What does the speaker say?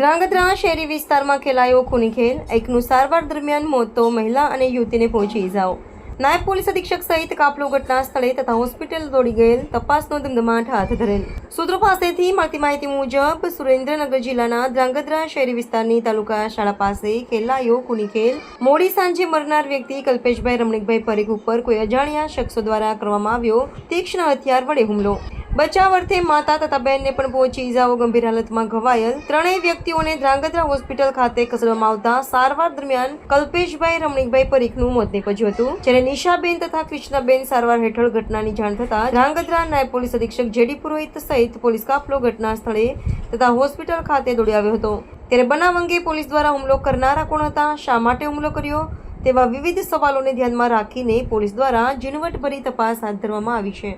ધ્રાંગધ્રા શહેરી વિસ્તારમાં ખેલાયો ખૂની ખેલ. એકનું સારવાર દરમિયાન મોત તો મહિલા અને યુવતીને પહોંચી ઇજાઓ નાયબ પોલીસ અધિક્ષક સહિત કાફલો ઘટના સ્થળે તથા હોસ્પિટલ દોડી ગયેલ તપાસનો ધમધમાટ હાથ ધરેલ. સૂત્રો પાસેથી મળતી માહિતી મુજબ, સુરેન્દ્રનગર જિલ્લાના ધ્રાંગધ્રા શહેરી વિસ્તારની તાલુકા શાળા પાસે ખેલાયો ખૂની ખેલ. મોડી સાંજે મરનાર વ્યક્તિ કલ્પેશભાઈ રમણીકભાઈ પરીખ ઉપર કોઈ અજાણ્યા શખ્સો દ્વારા કરવામાં આવ્યો તીક્ષ્ણ હથિયાર વડે હુમલો. બચાવ અર્થે માતા તથા બહેનને પણ પહોંચી ઇજાઓ ગંભીર હાલતમાં ઘવાયેલ ત્રણેય વ્યક્તિઓને ધ્રાંગધ્રા હોસ્પિટલ ખાતે ખસેડવામાં આવતા સારવાર દરમિયાન કલ્પેશભાઈ રમણીકભાઈ પરીખનું મોત નીપજ્યું હતું. જ્યારે નિશાબેન તથા કૃષ્ણાબેન સારવાર હેઠળ ઘટનાની જાણ થતા ધ્રાંગધ્રા નાયબ પોલીસ અધિક્ષક જેડી પુરોહિત સહિત પોલીસ કાફલો ઘટના સ્થળે તથા હોસ્પિટલ ખાતે દોડી આવ્યો હતો. ત્યારે બનાવ અંગે પોલીસ દ્વારા હુમલો કરનારા કોણ હતા, શા માટે હુમલો કર્યો, તેવા વિવિધ સવાલોને ધ્યાનમાં રાખીને પોલીસ દ્વારા ઝીણવટભરી તપાસ હાથ ધરવામાં આવી છે.